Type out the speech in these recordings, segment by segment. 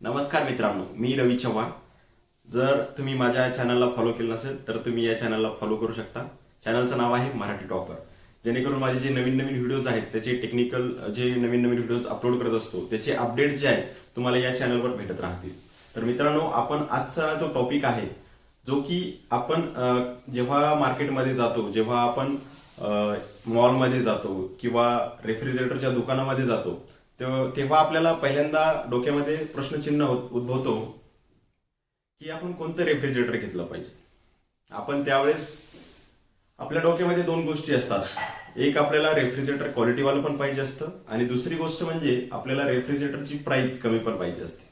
नमस्कार मित्रांनो मी रवी चव्हाण. जर तुम्ही माझ्या चॅनलला फॉलो केलं नसेल तर तुम्ही या चॅनलला फॉलो करू शकता. चॅनलचं नाव आहे मराठी टॉपर. जेणेकरून माझे जे नवीन नवीन व्हिडिओज आहेत त्याचे टेक्निकल जे नवीन नवीन व्हिडिओज अपलोड करत असतो त्याचे अपडेट जे आहेत तुम्हाला या चॅनलवर भेटत राहतील. तर मित्रांनो आपण आजचा जो टॉपिक आहे जो की आपण जेव्हा मार्केटमध्ये जातो जेव्हा आपण मॉलमध्ये जातो किंवा रेफ्रिजरेटरच्या दुकानामध्ये जातो तेव्हा आपल्याला पहिल्यांदा डोक्यामध्ये प्रश्नचिन्ह होत- उद्भवतो की आपण कोणतं रेफ्रिजरेटर घेतलं पाहिजे. आपण त्यावेळेस आपल्या डोक्यामध्ये दोन गोष्टी असतात. एक आपल्याला रेफ्रिजरेटर क्वालिटीवालं पण पाहिजे असतं आणि दुसरी गोष्ट म्हणजे आपल्याला रेफ्रिजरेटरची प्राइस कमी पण पाहिजे असते.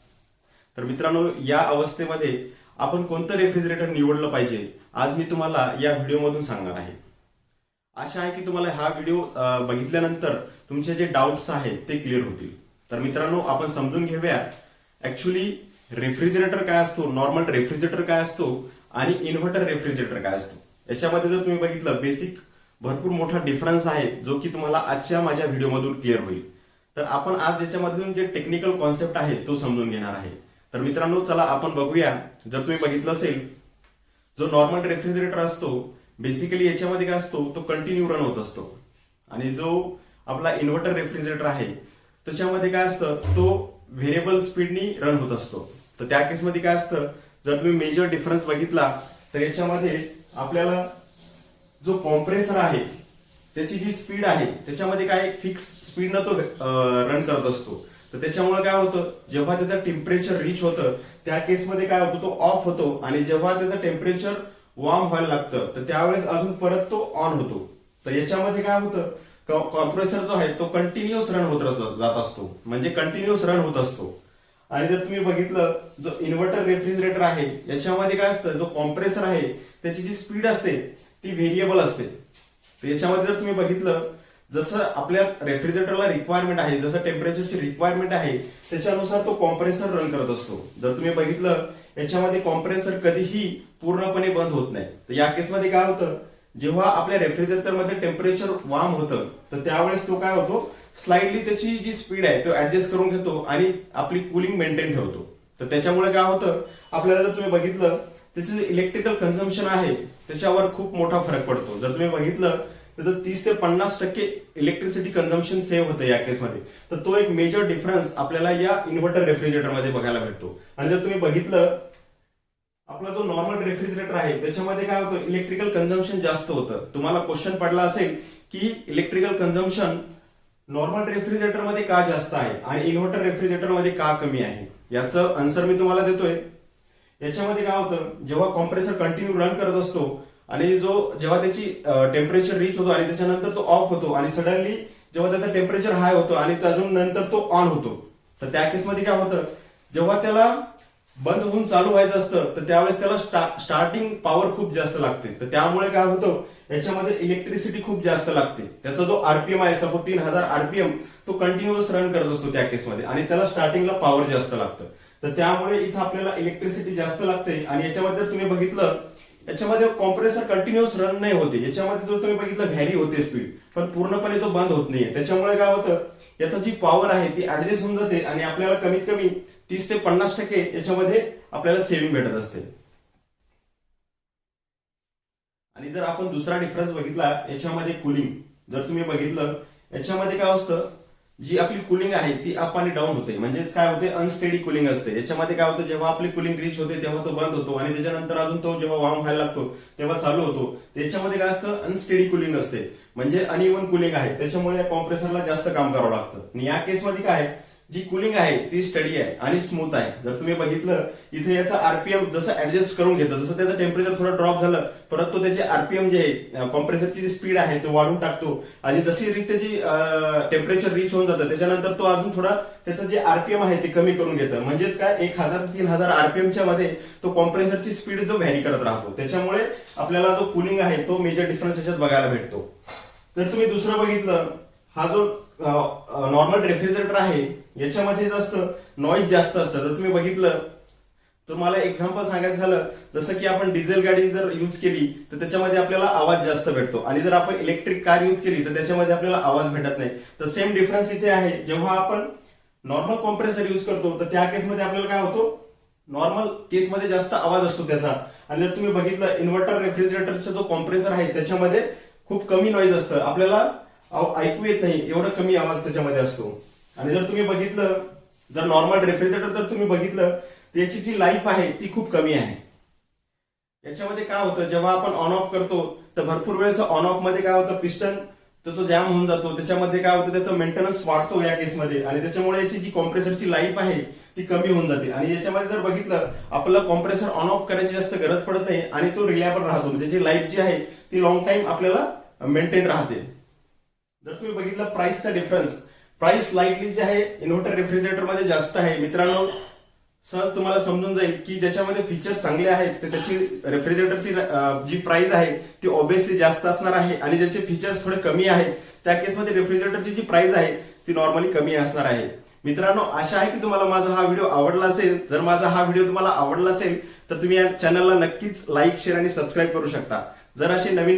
तर मित्रांनो या अवस्थेमध्ये आपण कोणतं रेफ्रिजरेटर निवडलं पाहिजे आज मी तुम्हाला या व्हिडिओमधून सांगणार आहे. आशा आहे की तुम्हाला हा व्हिडिओ बघितल्यानंतर तुमचे जे डाऊट्स आहेत ते क्लिअर होतील. तर मित्रांनो आपण समजून घेऊया ऍक्च्युली रेफ्रिजरेटर काय असतो नॉर्मल रेफ्रिजरेटर काय असतो आणि इन्व्हर्टर रेफ्रिजरेटर काय असतो. याच्यामध्ये जर तुम्ही बघितलं बेसिक भरपूर मोठा डिफरन्स आहे जो की तुम्हाला आजच्या माझ्या व्हिडिओमधून क्लिअर होईल. तर आपण आज ज्याच्यामधून जे टेक्निकल कॉन्सेप्ट आहे तो समजून घेणार आहे. तर मित्रांनो चला आपण बघूया. जर तुम्ही बघितलं असेल जो नॉर्मल रेफ्रिजरेटर असतो बेसिकली याच्यामध्ये काय असतो तो कंटिन्यू रन होत असतो. आणि जो आपला इन्व्हर्टर रेफ्रिजरेटर आहे त्याच्यामध्ये काय असतं तो व्हेरिएबल स्पीडनी रन होत असतो. तर त्या केसमध्ये काय असतं जर तुम्ही मेजर डिफरन्स बघितला तर याच्यामध्ये आपल्याला जो कॉम्प्रेसर आहे त्याची जी स्पीड आहे त्याच्यामध्ये काय फिक्स स्पीडनं तो रन करत असतो. तर त्याच्यामुळे काय होतं जेव्हा त्याचं टेम्परेचर रीच होतं त्या केसमध्ये काय होतं तो ऑफ होतो. आणि जेव्हा त्याचं टेम्परेचर वॉर्म व्हायला लागतं. तर त्यावेळेस अजून परत तो ऑन होतो. तर याच्यामध्ये काय होतं? कॉम्प्रेसर जो आहे तो कंटिन्युअस रन होत जात असतो. म्हणजे कंटिन्युअस रन होत असतो. आणि जर तुम्ही बघितलं जो इन्व्हर्टर रेफ्रिजरेटर आहे याच्यामध्ये काय असतं? जो कॉम्प्रेसर आहे त्याची जी स्पीड असते ती व्हेरिएबल असते. तर याच्यामध्ये जर तुम्ही बघितलं जसं आपल्या रेफ्रिजरेटरला रिक्वायरमेंट आहे जसं टेम्परेचरची रिक्वायरमेंट आहे त्याच्यानुसार तो कॉम्प्रेसर रन करत असतो. जर तुम्ही बघितलं याच्यामध्ये कॉम्प्रेसर कधीही पूर्णपणे बंद होत नाही. तर या केसमध्ये काय होतं? जेव्हा आपल्या रेफ्रिजरेटरमध्ये टेम्परेचर वार्म होतं तर त्यावेळेस तो काय होतो? स्लाइडली त्याची जी स्पीड आहे तो ऍडजस्ट करून घेतो आणि आपली कुलिंग मेंटेन ठेवतो. तर त्याच्यामुळे काय होतं? आपल्याला जर तुम्ही बघितलं त्याचं जे इलेक्ट्रिकल कन्झम्पशन आहे त्याच्यावर खूप मोठा फरक पडतो. जर तुम्ही बघितलं त्याचं तीस ते पन्नास टक्के इलेक्ट्रिसिटी कन्झम्पशन सेव्ह होतं या केसमध्ये तर तो एक मेजर डिफरन्स आपल्याला या इन्व्हर्टर रेफ्रिजरेटरमध्ये बघायला भेटतो. आणि जर तुम्ही बघितलं आपला जो नॉर्मल रेफ्रिजरेटर आहे त्याच्यामध्ये काय होतं? इलेक्ट्रिकल कन्झम्पशन जास्त होतं. तुम्हाला क्वेश्चन पडला असेल की इलेक्ट्रिकल कन्झम्पशन नॉर्मल रेफ्रिजरेटरमध्ये का जास्त आहे आणि इन्व्हर्टर रेफ्रिजरेटरमध्ये का कमी आहे? याचं आन्सर मी तुम्हाला देतोय. याच्यामध्ये काय होतं? जेव्हा कॉम्प्रेसर कंटिन्यू रन करत असतो आणि जो जेव्हा त्याची टेम्परेचर रीच होतो आणि त्याच्यानंतर तो ऑफ होतो आणि सडनली जेव्हा त्याचा टेम्परेचर हाय होतो आणि अजून नंतर तो ऑन होतो तर त्या केसमध्ये काय होतं? जेव्हा त्याला बंद होऊन चालू व्हायचं असतं तर त्यावेळेस त्याला स्टार्टिंग पॉवर खूप जास्त लागते. तर त्यामुळे काय होतं? याच्यामध्ये इलेक्ट्रिसिटी खूप जास्त लागते. त्याचा जो आरपीएम आहे सपोज तीन हजार आरपीएम तो कंटिन्युअस रन करत असतो त्या केसमध्ये आणि त्याला स्टार्टिंगला पॉवर जास्त लागतं. तर त्यामुळे इथं आपल्याला इलेक्ट्रिसिटी जास्त लागते. आणि याच्यामध्ये जर तुम्ही बघितलं याच्यामध्ये कॉम्प्रेसर कंटिन्युअस रन नाही होते. याच्यामध्ये जर तुम्ही बघितलं व्हॅरी होते स्पीड पण पूर्णपणे तो बंद होत नाहीये. त्याच्यामुळे काय होतं याचा जी पॉवर आहे ती ऍडजस्ट होऊन जाते आणि आपल्याला कमीत कमी तीस ते पन्नास टक्के याच्यामध्ये आपल्याला सेव्हिंग भेटत असते. आणि जर आपण दुसरा डिफरन्स बघितला याच्यामध्ये कुलिंग जर तुम्ही बघितलं याच्यामध्ये काय असतं जी आपली कुलिंग आहे ती अप आणि डाऊन होते. म्हणजेच काय होते? अनस्टेडी कुलिंग असते. याच्यामध्ये काय होतं? जेव्हा आपली कुलिंग रीच होते तेव्हा तो बंद होतो आणि त्याच्यानंतर अजून तो जेव्हा वाम व्हायला लागतो तेव्हा चालू होतो. त्याच्यामध्ये काय असतं? अनस्टेडी कुलिंग असते. म्हणजे अनइवन कुलिंग आहे. त्याच्यामुळे या कॉम्प्रेसरला जास्त काम करावं लागतं. आणि या केसमध्ये काय आहे? जी कुलिंग आहे ती स्टडी आहे आणि स्मूथ आहे. जर तुम्ही बघितलं इथे याचा आरपीएम जसं ऍडजस्ट करून घेतं जसं त्याचं टेम्परेचर थोडं ड्रॉप झालं परत तो त्याचे आरपीएम जे आहे कॉम्प्रेसरची जी स्पीड आहे तो वाढून टाकतो. आणि जशी रीत त्याची टेम्परेचर रीच होऊन जातं त्याच्यानंतर तो अजून थोडा त्याचं जे आरपीएम आहे ते कमी करून घेतं. म्हणजेच काय एक हजार तीन हजार आरपीएमच्या मध्ये तो कॉम्प्रेसरची स्पीड जो व्हॅरी करत राहतो. त्याच्यामुळे आपल्याला जो कुलिंग आहे तो मेजर डिफरन्स याच्यात बघायला भेटतो. जर तुम्ही दुसरं बघितलं हा जो नॉर्मल रेफ्रिजरेटर आहे याच्यामध्ये जास्त नॉईज जास्त असतं. जर तुम्ही बघितलं तुम्हाला एक्झाम्पल सांगायचं झालं जसं की आपण डिझेल गाडी जर यूज केली तर त्याच्यामध्ये आपल्याला आवाज जास्त भेटतो. आणि जर आपण इलेक्ट्रिक कार यूज केली तर त्याच्यामध्ये आपल्याला आवाज भेटत नाही. तर सेम डिफरन्स इथे आहे. जेव्हा आपण नॉर्मल कॉम्प्रेसर यूज करतो तर त्या केसमध्ये आपल्याला काय होतो? नॉर्मल केसमध्ये जास्त आवाज असतो त्याचा. आणि जर तुम्ही बघितलं इन्व्हर्टर रेफ्रिजरेटरचा जो कॉम्प्रेसर आहे त्याच्यामध्ये खूप कमी नॉईज असतं. आपल्याला ऐकू येत नाही. एवढा कमी आवाज त्याच्यामध्ये असतो. आणि जर तुम्ही बघितलं जर नॉर्मल रेफ्रिजरेटर जर तुम्ही बघितलं त्याची जी लाईफ आहे ती खूप कमी आहे. याच्यामध्ये काय होतं जेव्हा आपण ऑन ऑफ करतो तर भरपूर वेळेस ऑन ऑफमध्ये काय होतं पिस्टन त्याचा जॅम होऊन जातो. त्याच्यामध्ये काय होतं त्याचा मेंटेनन्स वाढतो या केसमध्ये आणि त्याच्यामुळे याची जी कॉम्प्रेसरची लाईफ आहे ती कमी होऊन जाते. आणि याच्यामध्ये जर बघितलं आपल्याला कॉम्प्रेसर ऑन ऑफ करायची जास्त गरज पडत नाही आणि तो रिलायबल राहतो. म्हणजे जी लाईफ जी आहे ती लॉंग टाइम आपल्याला मेंटेन राहते. जर तुम्ही बघितलं प्राइसचा डिफरन्स प्राइस लाईटली जे आहे इन्व्हर्टर रेफ्रिजरेटरमध्ये जास्त आहे. मित्रांनो सहज तुम्हाला समजून जाईल की ज्याच्यामध्ये फीचर्स चांगले आहेत तर त्याची रेफ्रिजरेटरची जी प्राइस आहे ती ऑब्विसली जास्त असणार आहे आणि ज्याचे फीचर्स थोडे कमी आहेत त्या केसमध्ये रेफ्रिजरेटरची जी प्राइस आहे ती नॉर्मली कमी असणार आहे. मित्रांनो आशा आहे की तुम्हाला माझा हा व्हिडिओ आवडला असेल. जर माझा हा व्हिडिओ तुम्हाला आवडला असेल तर तुम्ही या चॅनलला नक्कीच लाईक शेअर आणि सबस्क्राईब करू शकता. जर असे नवीन